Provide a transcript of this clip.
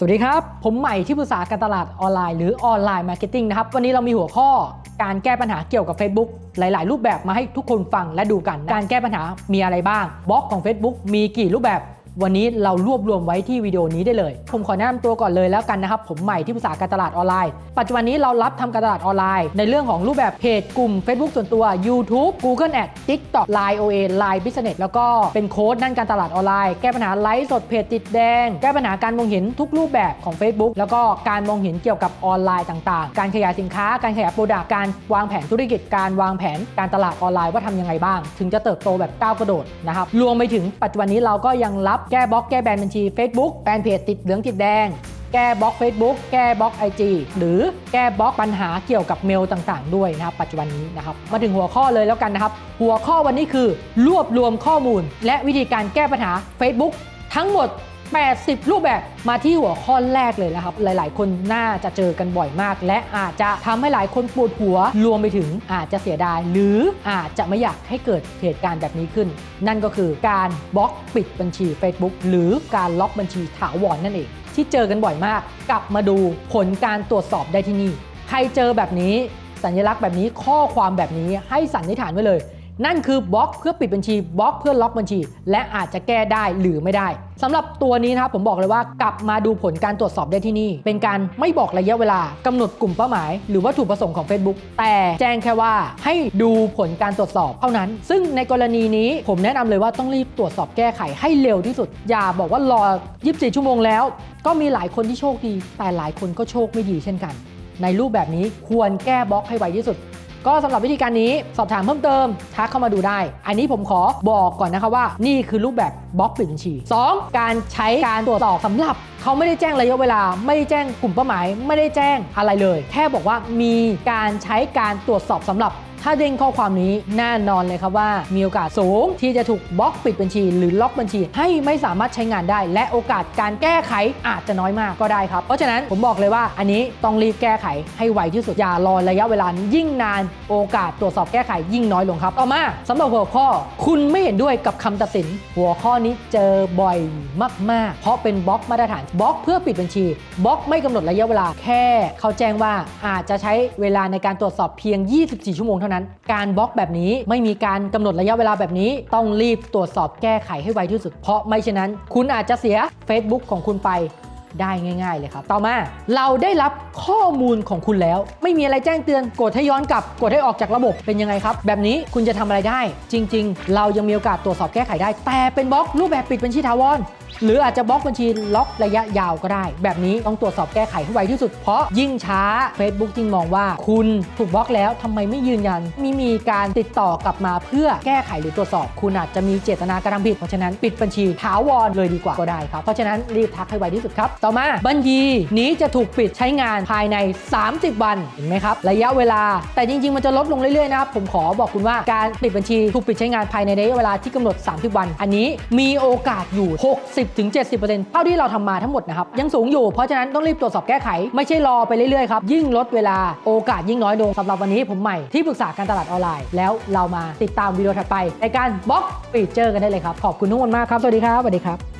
สวัสดีครับ ผมใหม่ที่ปรึกษาการตลาดออนไลน์หรือออนไลน์มาร์เก็ตติ้งนะครับ วันนี้เรามีหัวข้อการแก้ปัญหาเกี่ยวกับ Facebook หลาย ๆ รูปแบบมาให้ทุกคนฟังและดูกัน การแก้ปัญหามีอะไรบ้างบล็อกของ Facebook มีกี่รูปแบบ วันนี้เรารวบรวมไว้ที่วิดีโอนี้ได้เลย ผมขอแนะนำตัวก่อนเลยแล้วกันนะครับ ผมใหม่ที่ปรึกษาการตลาดออนไลน์ ปัจจุบันนี้เรารับทำการตลาดออนไลน์ ในเรื่องของรูปแบบเพจกลุ่ม Facebook ส่วนตัว YouTube Google Ad TikTok Line OA Line Business แล้วก็เป็นโค้ดด้านการตลาดออนไลน์ แก้ปัญหาไลฟ์สดเพจติดแดง แก้ปัญหาการมองเห็นทุกรูปแบบของ Facebook แล้วก็การมองเห็นเกี่ยวกับออนไลน์ต่างๆ การขยายสินค้า การขยายโปรดักต์การวางแผนธุรกิจ การวางแผนการตลาดออนไลน์ว่าทำยังไงบ้าง ถึงจะเติบโตแบบก้าวกระโดดนะครับ รวมไปถึงปัจจุบันนี้เราก็ยังรับแก้บล็อกแก้แบนบัญชี Facebook แฟนเพจติดเหลืองติดแดง แก้บล็อก Facebook แก้บล็อก IG หรือแก้บล็อกปัญหาเกี่ยวกับเมลต่างๆ ด้วยนะครับปัจจุบันนี้นะครับมาถึงหัวข้อเลยแล้วกันนะครับ หัวข้อวันนี้คือ รวบรวมข้อมูล และวิธีการแก้ปัญหา Facebook ทั้งหมด 80 รูปแบบมาที่หัวข้อแรกเลยนะครับ หลายๆ คนน่าจะเจอกันบ่อยมาก และอาจจะทำให้หลายคนปวดหัว รวมไปถึงอาจจะเสียดาย หรืออาจจะไม่อยากให้เกิดเหตุการณ์แบบนี้ขึ้น นั่นก็คือการบล็อกปิดบัญชี Facebook หรือการล็อกบัญชีถาวรนั่นเอง ที่เจอกันบ่อยมาก กลับมาดูผลการตรวจสอบได้ที่นี่ ใครเจอแบบนี้ สัญลักษณ์แบบนี้ข้อความแบบนี้ให้สันนิษฐานไว้เลย นั่นคือบล็อกเพื่อปิดบัญชีบล็อกเพื่อล็อกบัญชี และอาจจะแก้ได้หรือไม่ได้สำหรับตัวนี้นะครับผมบอกเลยว่ากลับมาดูผลการตรวจสอบได้ที่นี่ เป็นการไม่บอกระยะเวลากำหนดกลุ่มเป้าหมาย หรือวัตถุประสงค์ของ Facebook แต่แจ้งแค่ว่าให้ดูผลการตรวจสอบเท่านั้น ซึ่งในกรณีนี้ผมแนะนำเลยว่าต้องรีบตรวจสอบแก้ไขให้เร็วที่สุด อย่าบอกว่ารอ 24 ชั่วโมงแล้ว ก็มีหลายคนที่โชคดี แต่หลายคนก็โชคไม่ดีเช่นกัน ในรูปแบบนี้ควรแก้บล็อกให้ไวที่สุด ก็สำหรับวิธีการนี้สอบถามเพิ่มเติมทักเข้ามาดูได้ อันนี้ผมขอบอกก่อนนะคะว่า นี่คือรูปแบบบล็อกปิดบัญชี 2. การใช้การตรวจสอบสำหรับเขาไม่ได้แจ้งระยะเวลา ไม่ได้แจ้งกลุ่มเป้าหมาย ไม่ได้แจ้งอะไรเลย แค่บอกว่ามีการใช้การตรวจสอบสำหรับ ถ้าเด้งข้อความนี้แน่นอนเลยครับว่า มีโอกาสสูงที่จะถูกบล็อกปิดบัญชี หรือล็อกบัญชี ให้ไม่สามารถใช้งานได้ และโอกาสการแก้ไขอาจจะน้อยมากก็ได้ครับ เพราะฉะนั้นผมบอกเลยว่าอันนี้ต้องรีบแก้ไขให้ไวที่สุดอย่ารอระยะเวลายิ่งนาน โอกาสตรวจสอบแก้ไขยิ่งน้อยลงครับต่อมาสำหรับหัวข้อ คุณไม่เห็นด้วยกับคำตัดสิน หัวข้อนี้เจอบ่อยมาก ๆ เพราะเป็นบล็อกมาตรฐานบล็อกเพื่อปิดบัญชีบล็อกไม่กำหนดระยะเวลาแค่ เขาแจ้งว่าอาจจะใช้เวลาในการตรวจสอบเพียง 24 ชั่วโมงเท่านั้น การบล็อกแบบนี้ไม่มีการกำหนดระยะเวลาแบบนี้ ต้องรีบตรวจสอบแก้ไขให้ไวที่สุด เพราะไม่เช่นนั้น คุณอาจจะเสีย Facebook ของคุณไปได้ง่าย ๆ เลยครับ ต่อมาเราได้รับข้อมูลของคุณแล้ว ไม่มีอะไรแจ้งเตือน กดให้ย้อนกลับ กดให้ออกจากระบบเป็นยังไงครับ แบบนี้คุณจะทำอะไรได้ จริง ๆ เรายังมีโอกาสตรวจสอบแก้ไขได้ แต่เป็นบล็อกรูปแบบปิดบัญชีถาวร หรืออาจจะบล็อกบัญชีล็อกระยะยาวก็ได้ แบบนี้ต้องตรวจสอบแก้ไขให้ไวที่สุด เพราะยิ่งช้า Facebook จึงมองว่า คุณถูกบล็อกแล้วทำไมไม่ยืนยันม่มีการติดต่อกลับมาเพื่อแก้ไขหรือตรวจสอบ คุณอาจจะมีเจตนากระทำผิด เพราะฉะนั้นปิดบัญชีถาวรเลยดีกว่าก็ได้ครับ เพราะฉะนั้นรีบทักให้ไวที่สุดครับ ต่อมาบัญชีนี้จะถูกปิดใช้งานภายใน 30 วัน เห็นไหมครับ ระยะเวลา แต่จริง ๆ มันจะลดลงเรื่อยๆนะครับผมขอบอกคุณว่าการปิดบัญชีถูกปิดใช้งานภายในระยะเวลาที่กำหนด 30 วัน อันนี้มีโอกาสอยู่60-70%เท่าที่เราทำมาทั้งหมดนะครับ ยังสูงอยู่เพราะฉะนั้นต้องรีบตรวจสอบแก้ไข ไม่ใช่รอไปเรื่อยๆครับ ยิ่งลดเวลาโอกาสยิ่งน้อยลงสำหรับวันนี้ผมใหม่ที่ปรึกษาการตลาดออนไลน์ แล้วเรามาติดตามวิดีโอถัดไปในการบล็อกฟีเจอร์กันได้เลยครับ ขอบคุณทุกคนมากครับ สวัสดีครับสวัสดีครับ